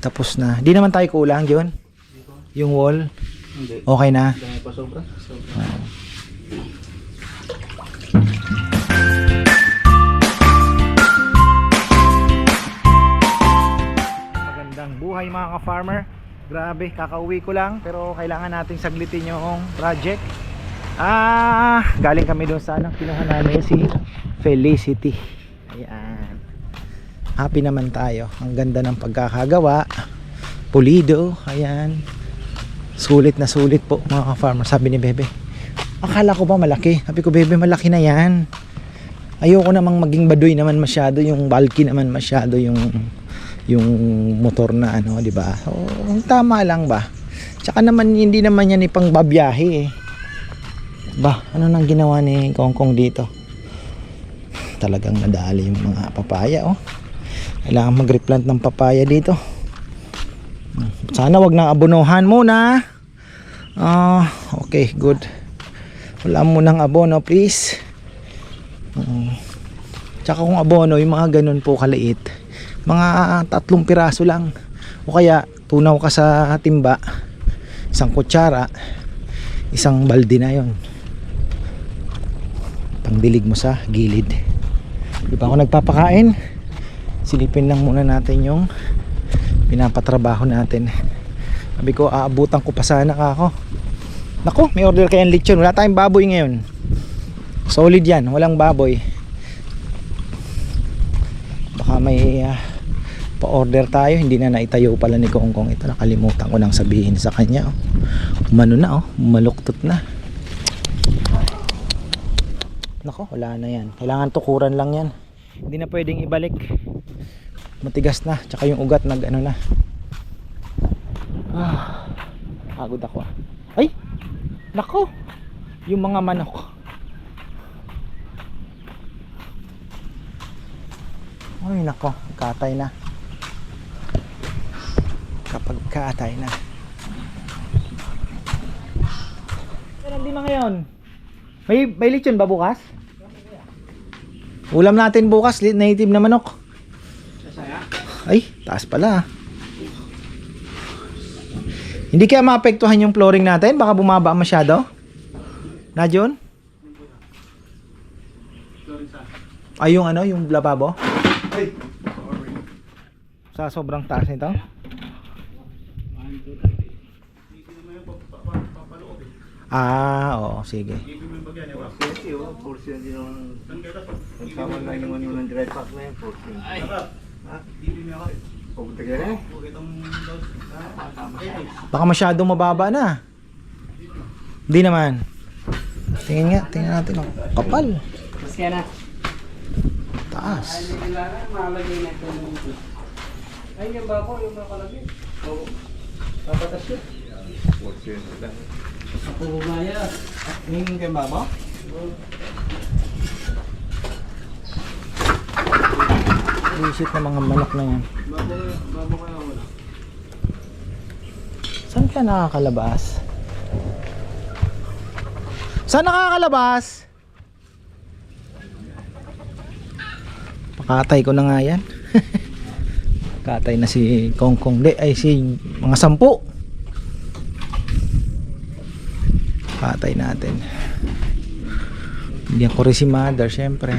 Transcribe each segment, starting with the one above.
Tapos na. Di naman tayo kulang yun. Yung wall. Hindi. Okay na. Dami pa sobra. Sobra. Magandang buhay mga ka-farmer. Grabe, kakauwi ko lang pero kailangan nating saglitin yung project. Ah, galing kami doon sa ano, kinuha namin si Felicity. Happy naman tayo. Ang ganda ng pagkakagawa. Pulido, ayan. Sulit na sulit po mga ka-farmer. Sabi ni Bebe. Akala ko ba malaki? Sabi ko, Bebe, malaki na yan. Ayoko namang maging baduy naman masyado, yung bulky naman masyado yung yung motor na ano, 'di ba? So, tama lang ba? Tsaka naman hindi naman yan ipang babiyahe eh. Ba, ano nang ginawa ni Kongkong dito? Talagang nadali yung mga papaya oh. Kailangan mag-replant ng papaya dito. Sana wag nang abonohan muna. Ah, okay, good. Wala munang abono, please. Mm. Tsaka kung abono, yung mga ganun po kaliit, mga tatlong piraso lang. O kaya, tunaw ka sa timba, isang kutsara, isang balde na yon Pangdilig mo sa gilid. Di pa ako nagpapakain. Silipin lang muna natin yung pinapatrabaho natin. Sabi ko, aabutan ko pa sana ako. Nako, may order kayang lechon. Wala tayong baboy ngayon. Solid yan, walang baboy. Baka may ah, pa-order tayo, hindi na naitayo pala ni Kongkong ito. Nakalimutan ko nang sabihin sa kanya. Oh. Umano na oh, maluktot na. Nako, wala na yan. Kailangan tukuran lang yan. Hindi na pwedeng ibalik. Matigas na, tsaka yung ugat nag ano na. Ah, pagod ako. Ay! Nako! Yung mga manok. Ay nako, katay na. Kapag katay na. Meron din ngayon. May, may lechon ba bukas? Ulam natin bukas, native na manok. Ay, taas pala. Hindi kaya maapektuhan yung flooring natin? Baka bumaba masyado? Na John? Ay, yung ano, yung lababo? Ay! Sa sobrang taas nito? Ah, oo, sige. Porsi din naman. Kasama lang yung ano ng dry pack na yun. Porsi. Pupunta ka rin? Baka masyadong mababa na. Hindi naman. Tingin nga, tingnan natin. Oh. Kapal. Mas kaya na. Taas. Ay, yung bako, yung bako lagi. Oo. Papatas yun. Ako bumaya. Tingin kayo ba mo? Visit na mga manok na yan. Saan ka nakakalabas? Saan nakakalabas? Pakatay ko na nga yan. Katay na si Kongkong. De, ay si mga sampu. Katay natin. Hindi ako rin si mother, syempre.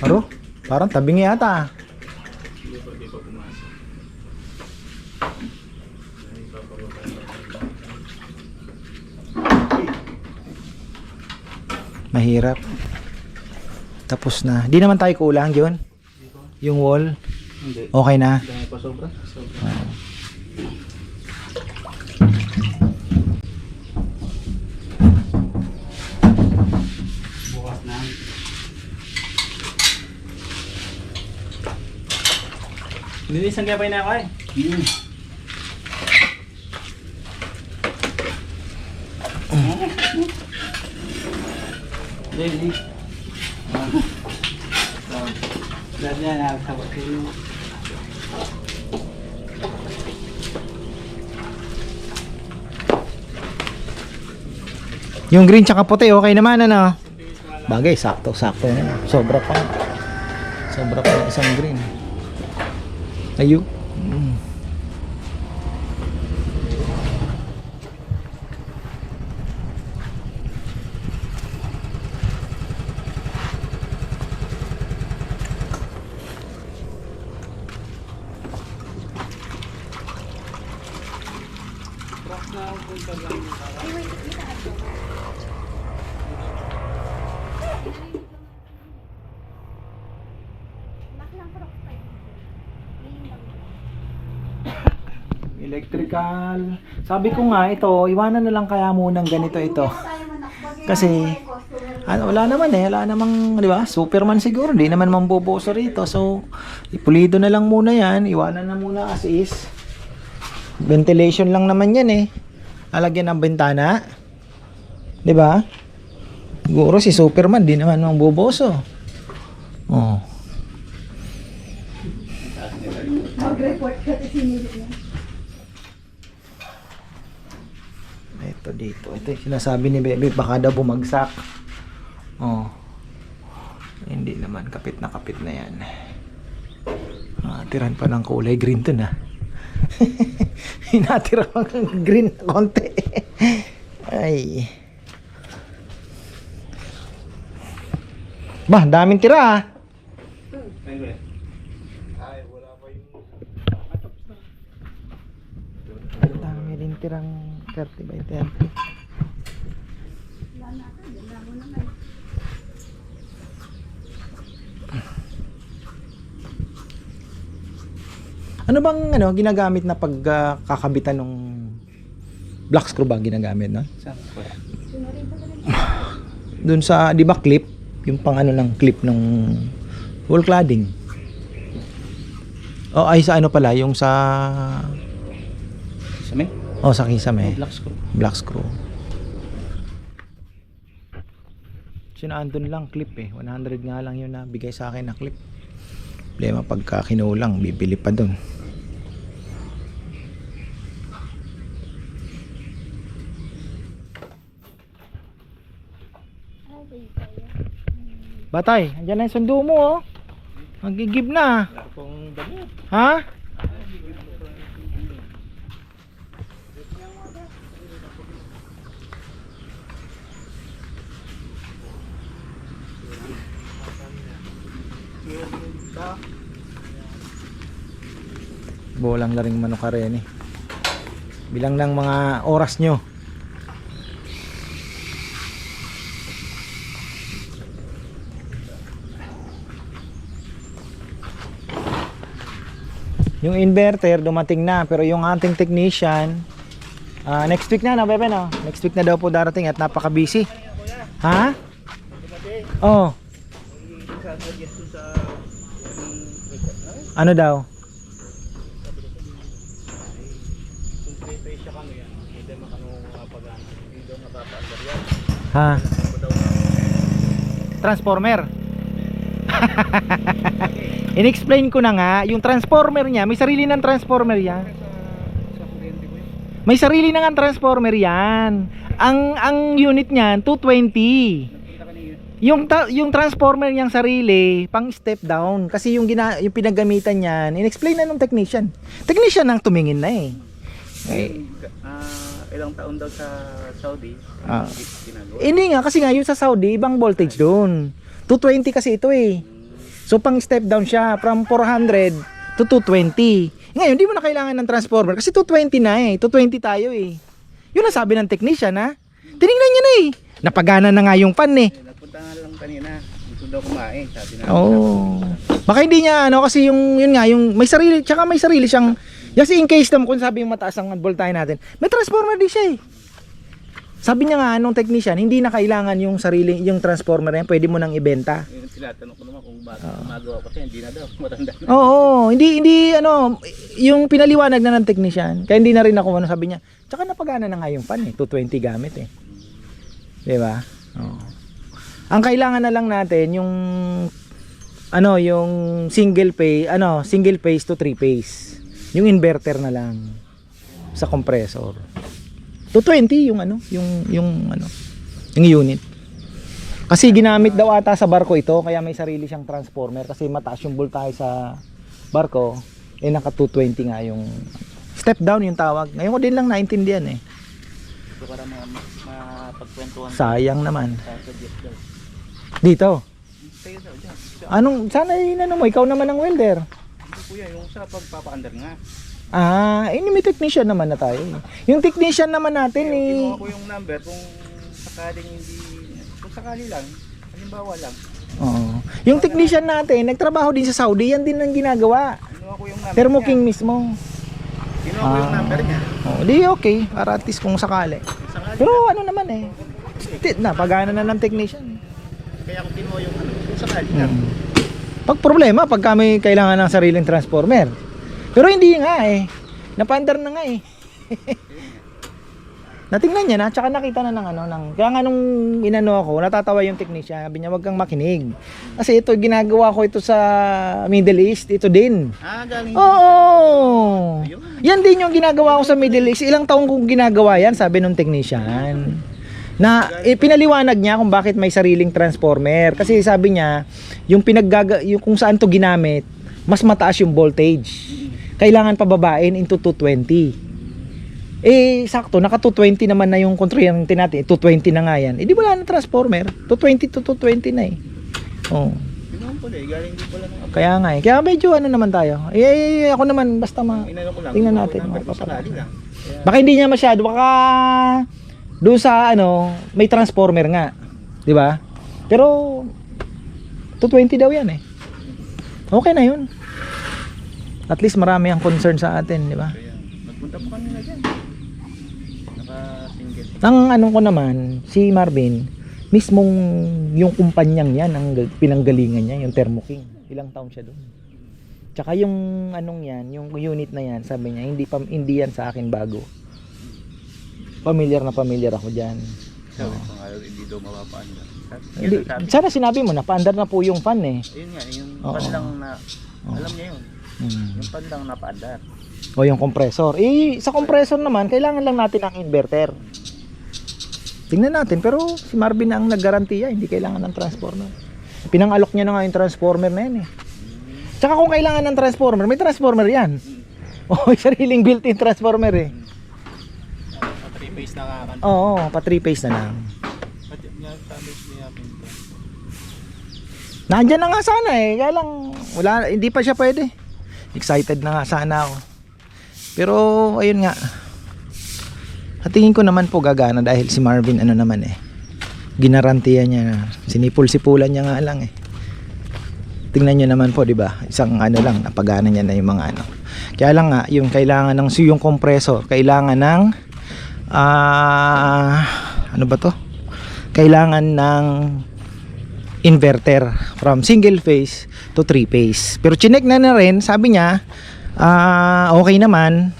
Aro, parang tabing yata. Mahirap. Tapos na. Di naman tayo kulang yun. Yung wall. Hindi. Okay na. Dami pa sobra. Sobra. Ah. Bukas na. Nilisan kaya pa na ako eh. Hmm. Daily. Lahat niya nakakabot kayo. Yung green tsaka puti, okay naman ano? Bagay, sakto, sakto na. Sobra pa. Sobra pa ng isang green. Ayo. Mm. Electrical. Sabi ko nga ito, iwanan na lang kaya munang ganito ito. Kasi ano, wala naman eh, wala namang, di ba? Superman siguro, hindi naman mamboboso rito. So, ipulido na lang muna yan, iwanan na muna as is. Ventilation lang naman yan eh. Alagyan ng bintana. Di ba? Siguro si Superman, di naman mamboboso. Oh. Ito dito. Ito yung sinasabi ni Bebe, baka daw bumagsak. Oh. Hindi naman, kapit na kapit na yan. Ah, tiran pa ng kulay green to na. Hinatira pa ng green na konti. Ay. Bah, daming tira ah. Ang dami rin tirang 30 by 30. Ano bang ano ginagamit na pagkakabitan ng black screw ba ginagamit no? Doon sa 'di ba clip, yung pang ano ng clip ng wall cladding. Oh, ay sa ano pala, yung sa Sa may? Oh sa kisame. Black screw. Black screw. Sinaan doon lang clip eh. 100 nga lang yun na bigay sa akin na clip. Problema pagka kinulang, bibili pa doon. Batay, andyan na yung sundo mo oh. Magigib na. Kung dami. Ha? Bolang na rin manok ka rin eh. Bilang ng mga oras nyo. Yung inverter dumating na pero yung ating technician ah, next week na no bebe no? Next week na daw po darating at napaka busy. Ha? Oh. Ano daw? Ha? Transformer. In-explain ko na nga, yung transformer niya, may sarili ng transformer yan. May sarili na nga transformer yan. Ang ang unit niyan 220. Yung ta- yung transformer niyang sarili, pang step down kasi yung gina yung pinagamitan niyan, in-explain na nung technician. Technician ang tumingin na eh. Eh, Ah, ilang taon daw sa Saudi. Ah. Ginagawa. Hindi nga kasi nga yung sa Saudi ibang voltage doon. 220 kasi ito eh. So pang step down siya from 400 to 220. Ngayon, di mo na kailangan ng transformer kasi 220 na eh. 220 tayo eh. Yun ang sabi ng technician ha. Tinignan niya na eh. Napagana na nga yung pan eh. Eh, Nagpunta nga lang kanina. Gusto daw kumain. Sabi na. Oh. Baka hindi niya ano kasi yung yun nga yung may sarili tsaka may sarili siyang just in case naman kung sabi yung mataas ang voltahe natin. May transformer din siya eh. Sabi niya nga nung technician, hindi na kailangan yung sarili yung transformer yan, pwede mo nang ibenta. Yun, tinatanong ko naman kung bakit gumagawa ko siya. Hindi na daw. Matanda na. Oo, hindi hindi ano, yung pinaliwanag na ng technician. Kaya hindi na rin ako ano sabi niya. Tsaka napagana na nga yung pan eh, 220 gamit eh. 'Di ba? Oo. Ang kailangan na lang natin yung ano, yung single phase, ano, single phase to three phase. Yung inverter na lang sa compressor. 220 yung ano, yung yung ano, yung unit. Kasi ginamit daw ata sa barko ito, kaya may sarili siyang transformer kasi mataas yung voltahe sa barko. Eh naka 220 nga yung step down yung tawag. Ngayon ko din lang naintindihan eh. Para ma mapagkwentuhan Sayang naman. Dito. Anong sana inano mo ikaw naman ang welder. Kuya, yung sa pagpapaandar nga. Ah, eh may technician naman na tayo. eh. Yung technician naman natin eh. Kinuha ko yung number kung sakaling hindi, kung sakali lang, halimbawa lang. Oo. Yung technician natin, nagtrabaho din sa Saudi, yan din ang ginagawa. Kinuha ko yung number Thermo niya. King mismo. Kinuha ko yung Ah. number niya. Oh, di okay, para at least kung sakali. Sakali. Pero ano naman eh. Tit na, pagana na ng technician. Kaya ako kinuha yung ano, kung sakali lang. Hmm. Pag problema, pag kami kailangan ng sariling transformer. Pero hindi nga eh. Napandar na nga eh. Natingnan niya na, tsaka nakita na ng ano, ng, kaya nga nung inano ako, natatawa yung technician, sabi niya, wag kang makinig. Kasi ito, ginagawa ko ito sa Middle East, ito din. Ah, galing. Oo! Yan din yung ginagawa ko sa Middle East. Ilang taong kong ginagawa yan, sabi nung technician. Na eh, pinaliwanag niya kung bakit may sariling transformer. Kasi sabi niya, yung pinaggaga yung kung saan to ginamit, mas mataas yung voltage. Kailangan pababain into 220. Eh, sakto, naka 220 naman na yung kuryente natin. 220 na nga yan. Eh, di wala na transformer. 220 to 220 na eh. Oh. Ko eh, galing din pala ng Kaya nga eh. Kaya medyo ano naman tayo. Eh, eh, eh, ako naman basta ma... Inano ko lang. Tingnan natin, mga lang. Baka hindi niya masyado. Baka doon sa ano, may transformer nga. 'Di ba? Pero 220 daw 'yan eh. Okay na 'yun. At least marami ang concern sa atin, 'di ba? nagpunta po kami na dyan. Naka-single. Ang ano ko naman, si Marvin, mismong yung kumpanyang 'yan ang gal- pinanggalingan niya, yung Thermo King. Ilang taon siya doon. Tsaka yung anong 'yan, yung unit na 'yan, sabi niya, hindi pa hindi 'yan sa akin bago. Familiar na familiar ako diyan. Sabi ko nga, hindi daw mapapaandar. Hindi, Sabi, sana sinabi mo na paandar na po yung fan eh. Ayun nga, yung Oo. pan lang na, Oo. alam niya yun. Hmm. Yung pan lang napaandar. O yung compressor. Eh, sa compressor naman, kailangan lang natin ang inverter. Tingnan natin, pero si Marvin ang naggarantiya, hindi kailangan ng transformer. Pinangalok niya na nga yung transformer na yan eh. Tsaka kung kailangan ng transformer, may transformer yan. O, may sariling built-in transformer eh. Phase na kakan. Oo, pa 3 phase na lang. Niya pinto. Nandyan na nga sana eh, kaya lang, wala, hindi pa siya pwede. Excited na nga sana ako. Pero, ayun nga. At tingin ko naman po gagana dahil si Marvin ano naman eh. Ginarantiya niya na sinipul-sipulan niya nga lang eh. Tingnan niyo naman po, 'di ba? Isang ano lang, napagana niya na yung mga ano. Kaya lang nga, yung kailangan ng yung compressor, kailangan ng ah ano ba 'to? Kailangan ng inverter from single phase to three phase. Pero chinek na na rin, sabi niya, ah okay naman.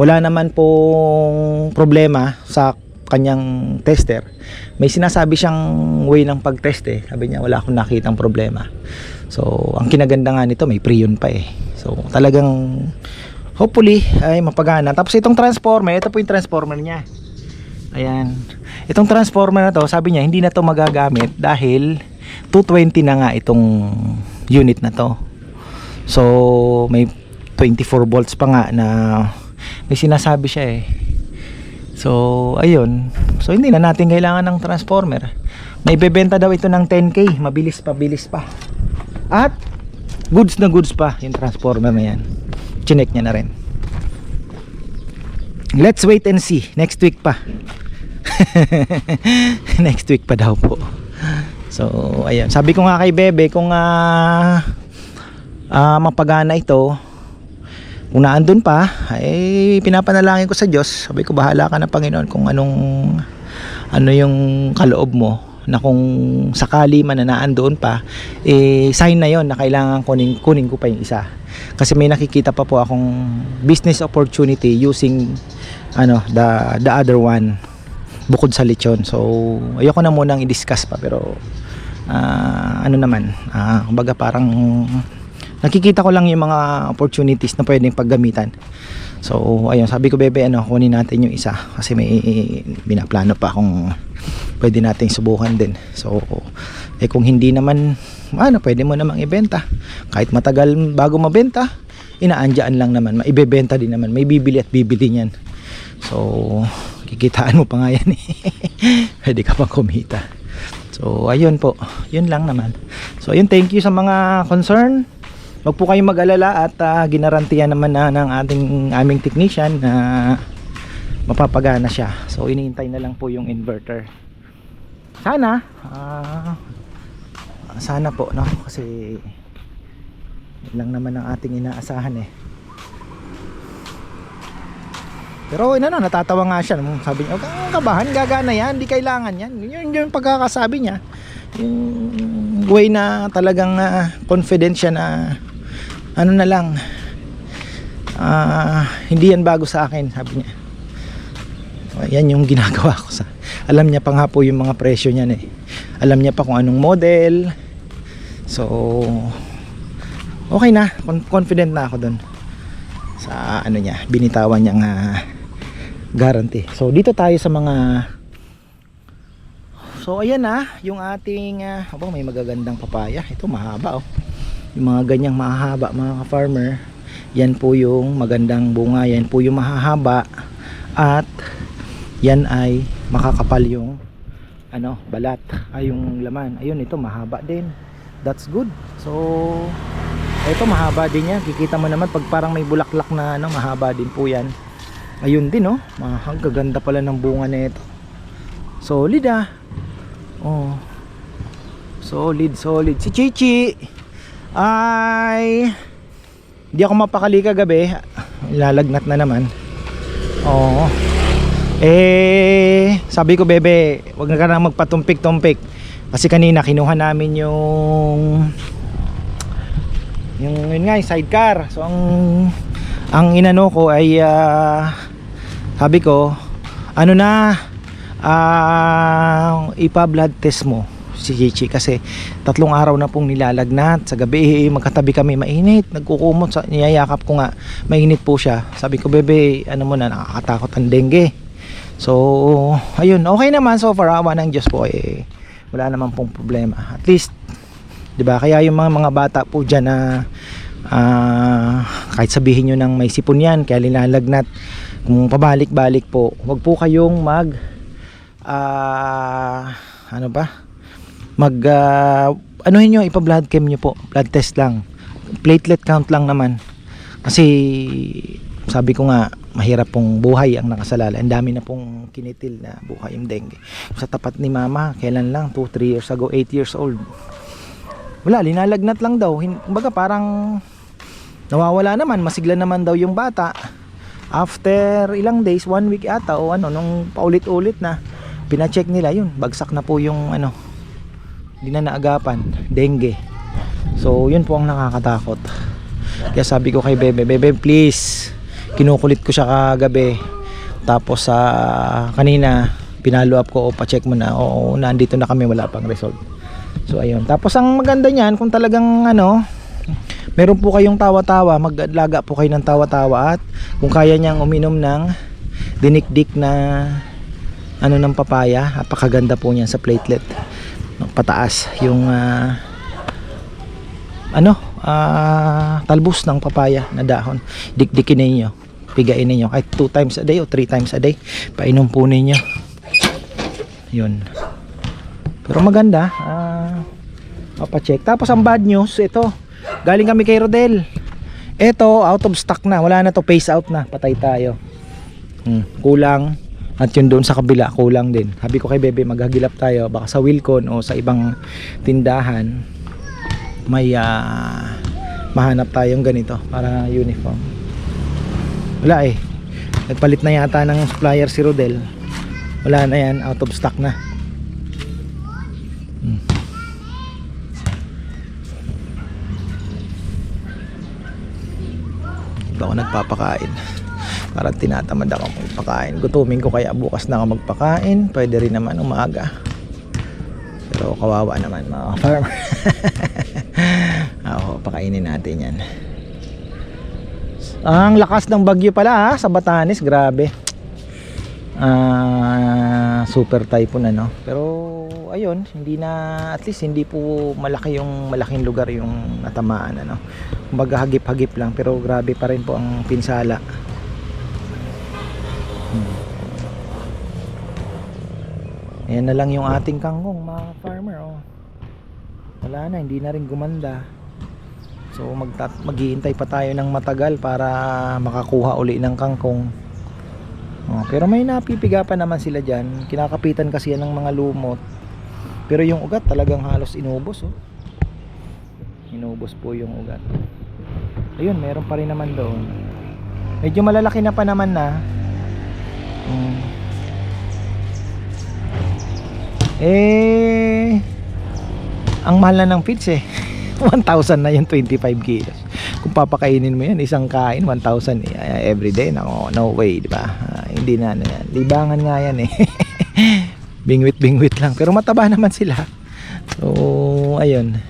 Wala naman pong problema sa kanyang tester. May sinasabi siyang way ng pag-test eh. Sabi niya, wala akong nakitang problema. So, ang kinaganda nga nito, may preyon pa eh. So, talagang hopefully ay mapagana. Tapos itong transformer, ito po yung transformer niya. Ayan. Itong transformer na to, sabi niya, hindi na to magagamit dahil 220 na nga itong unit na to. So, may 24 volts pa nga na may sinasabi siya eh. So, ayun. So, hindi na natin kailangan ng transformer. May bebenta daw ito ng 10k. Mabilis pa, bilis pa. At, goods na goods pa yung transformer na yan. Chinek niya na rin. Let's wait and see. Next week pa. Next week pa daw po. So, ayun. Sabi ko nga kay Bebe, kung ah ah, mapagana ito, kung naandun pa, ay pinapanalangin ko sa Diyos. Sabi ko, bahala ka na Panginoon kung anong ano yung kaloob mo na kung sakali man na naandoon pa, eh, sign na yon na kailangan kunin, kunin ko pa yung isa. Kasi may nakikita pa po akong business opportunity using ano, the, the other one bukod sa lechon. So, ayoko na munang i-discuss pa pero ah, ano naman, ah, kumbaga parang nakikita ko lang yung mga opportunities na pwedeng paggamitan. So, ayun, sabi ko bebe, ano, kunin natin yung isa kasi may binaplano pa kung pwede nating subukan din. So, eh kung hindi naman, ano, pwede mo namang ibenta. Kahit matagal bago mabenta, inaandyaan lang naman, maibebenta din naman, may bibili at bibili niyan. So, kikitaan mo pa nga yan eh. pwede ka pang kumita. So, ayun po, yun lang naman. So, ayun, thank you sa mga concern. Huwag po kayong mag-alala at ah, ginarantiyan naman na ng ating aming technician na mapapagana siya. So inihintay na lang po yung inverter. Sana ah, sana po no kasi lang naman ang ating inaasahan eh. Pero ano, natatawa nga siya. Sabi niya, kang kabahan, gagana yan, hindi kailangan yan. Yun yung pagkakasabi niya. Yung way na talagang ah, confident siya na ano na lang, ah, hindi yan bago sa akin, sabi niya. Yan yung ginagawa ko sa alam niya pa nga po yung mga presyo niyan eh. Alam niya pa kung anong model. So okay na. Con- confident na ako dun sa ano niya binitawan niyang ah, guarantee. So dito tayo sa mga so ayan na yung ating uh, abo, may magagandang papaya. Ito mahaba oh. Yung mga ganyang mahahaba mga ka-farmer yan po yung magandang bunga yan po yung mahahaba at yan ay makakapal yung ano balat. Ay yung laman. Ayun ito mahaba din. That's good. So ito mahaba din yan. Kikita mo naman pag parang may bulaklak na ano mahaba din po yan. Ayun din oh. Ang gaganda pala ng bunga nito. Solid ah. Oh. Solid solid. Si Chichi ay hindi ako mapakali kagabi. Lalagnat na naman. Oo eh sabi ko bebe wag na ka na magpatumpik-tumpik. Kasi kanina kinuha namin yung yung yun nga yung sidecar. So ang ang inano ko ay ah, sabi ko ano na ah ipa-blood test mo si Chichi. Kasi tatlong araw na pong nilalagnat. Sa gabi eh, magkatabi kami mainit. Nagkukumot sa niyayakap ko nga mainit po siya. Sabi ko bebe ano mo na nakakatakot ang dengue so ayun okay naman so far awa ng Diyos po eh wala naman pong problema. At least 'di ba kaya yung mga mga bata po diyan na ah, kahit sabihin nyo ng may sipon yan kaya linalagnat kung pabalik-balik po wag po kayong mag ah, ano ba mag uh, anuhin nyo ipa-blood chem nyo po blood test lang. Platelet count lang naman. Kasi sabi ko nga mahirap pong buhay ang nakasalala ang dami na pong kinitil na buhay yung dengue. Sa tapat ni mama kailan lang? 2-3 years ago 8 years old. Wala linalagnat lang daw. Kumbaga parang nawawala naman masigla naman daw yung bata. After ilang days one week ata o ano nung paulit-ulit na pina-check nila yun bagsak na po yung ano hindi na naagapan dengue. So yun po ang nakakatakot. Kaya sabi ko kay Bebe Bebe please kinukulit ko siya kagabi. Tapos sa kanina pinalo up ko o pa-check mo na. Oo nandito na kami wala pang result. So ayun. Tapos ang maganda niyan kung talagang ano meron po kayong tawa-tawa maglaga po kayo ng tawa-tawa at kung kaya niyang uminom ng dinikdik na ano ng papaya napakaganda po niyan sa platelet pataas yung ah, ano ah, talbos ng papaya na dahon. Dikdikin ninyo pigain ninyo. Kahit 2 times a day o 3 times a day painom po ninyo. Yun. Pero maganda ah, papacheck. Tapos ang bad news ito. Galing kami kay Rodel. Ito out of stock na. Wala na to phase out na. Patay tayo. Hmm, kulang. At yun doon sa kabila kulang din. Sabi ko kay Bebe maghagilap tayo. Baka sa Wilcon o sa ibang tindahan may ah, mahanap tayong ganito para uniform wala eh nagpalit na yata ng supplier si Rodel wala na yan out of stock na Hmm. Pa ako nagpapakain Parang tinatamad ako magpakain. Gutumin ko kaya bukas na ako magpakain. Pwede rin naman umaga. Pero kawawa naman mga farmer. Oo, pakainin natin yan. Ang lakas ng bagyo pala ha, sa Batanes, grabe. Ah, super typhoon ano. Pero ayun, hindi na at least hindi po malaki yung malaking lugar yung natamaan ano. Kumbaga hagip-hagip lang pero grabe pa rin po ang pinsala. Hmm. Ayan na lang yung ating kangkong mga farmer oh. Wala na, hindi na rin gumanda. So maghihintay pa tayo ng matagal para makakuha uli ng kangkong. Oh, pero may napipiga pa naman sila dyan. Kinakapitan kasi yan ng mga lumot. Pero yung ugat talagang halos inubos oh. Inubos po yung ugat. Ayun, meron pa rin naman doon. Medyo malalaki na pa naman na. Mm. Eh ang mahal na ng feeds eh 1,000 na yung 25 kilos. Kung papakainin mo yan isang kain 1,000 eh, every day no, way di ba? Ah, hindi na ano yan. Libangan nga yan eh. Bingwit bingwit lang. Pero mataba naman sila. So ayun.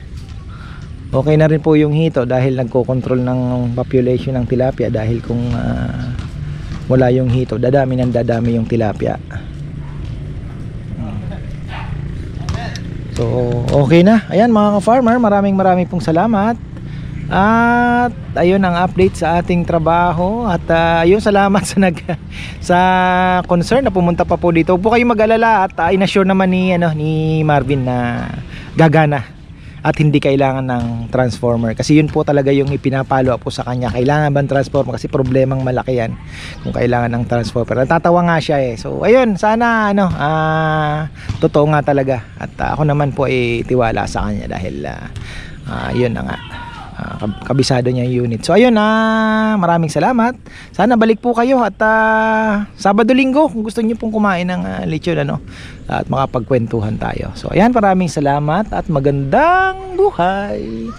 Okay na rin po yung hito dahil nagko-control ng population ng tilapia dahil kung ah, wala yung hito dadami ng dadami yung tilapia So, okay na. Ayan mga ka-farmer, maraming maraming pong salamat. At ayun ang update sa ating trabaho at ah, ayun salamat sa nag sa concern na pumunta pa po dito. Huwag po kayong mag-alala at uh, inassure naman ni ano ni Marvin na gagana at hindi kailangan ng transformer. Kasi yun po talaga yung ipinapalo po sa kanya. Kailangan bang transformer? Kasi problemang malaki yan kung kailangan ng transformer. Natatawa nga siya eh. So ayun sana ano ah totoo nga talaga. At ah, ako naman po ay tiwala sa kanya dahil ah, ah, yun na nga Ah, kab- kabisado niya yung unit. So ayun na maraming salamat. Sana balik po kayo at ah, Sabado linggo kung gusto niyo pong kumain ng ah, lechon ano at makapagkwentuhan tayo. So ayan maraming salamat at magandang buhay